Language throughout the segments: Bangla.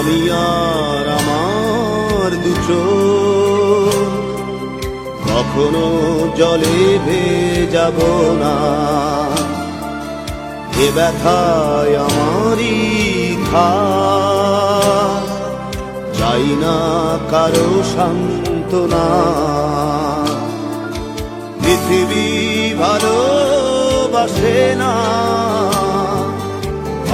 আমি আর আমার দুটো কখনো জলে যাব না। এ ব্যথায় আমারই খা চাই না কারও সান্ত্বনা। পৃথিবী ভালোবাসে না।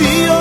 tío.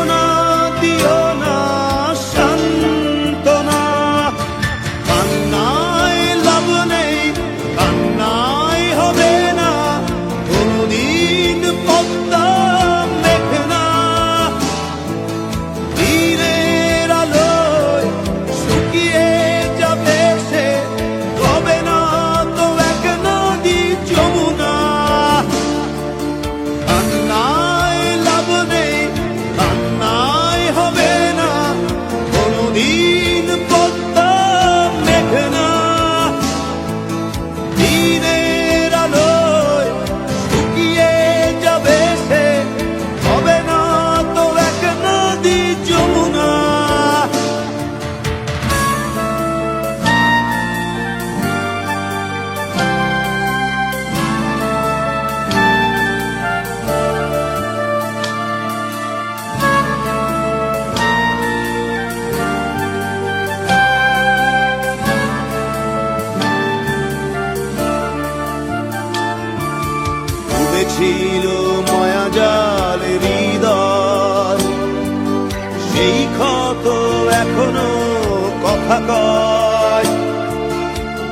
খুলেছিল মায়াজাল হৃদয়। সেই ক্ষত এখনও কথা কয়।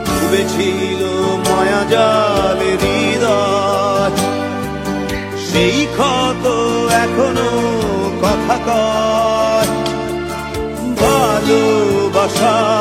ডুবেছিল মায়াজাল হৃদয়। সেই ক্ষত এখনও কথা কয়। ভালোবাসা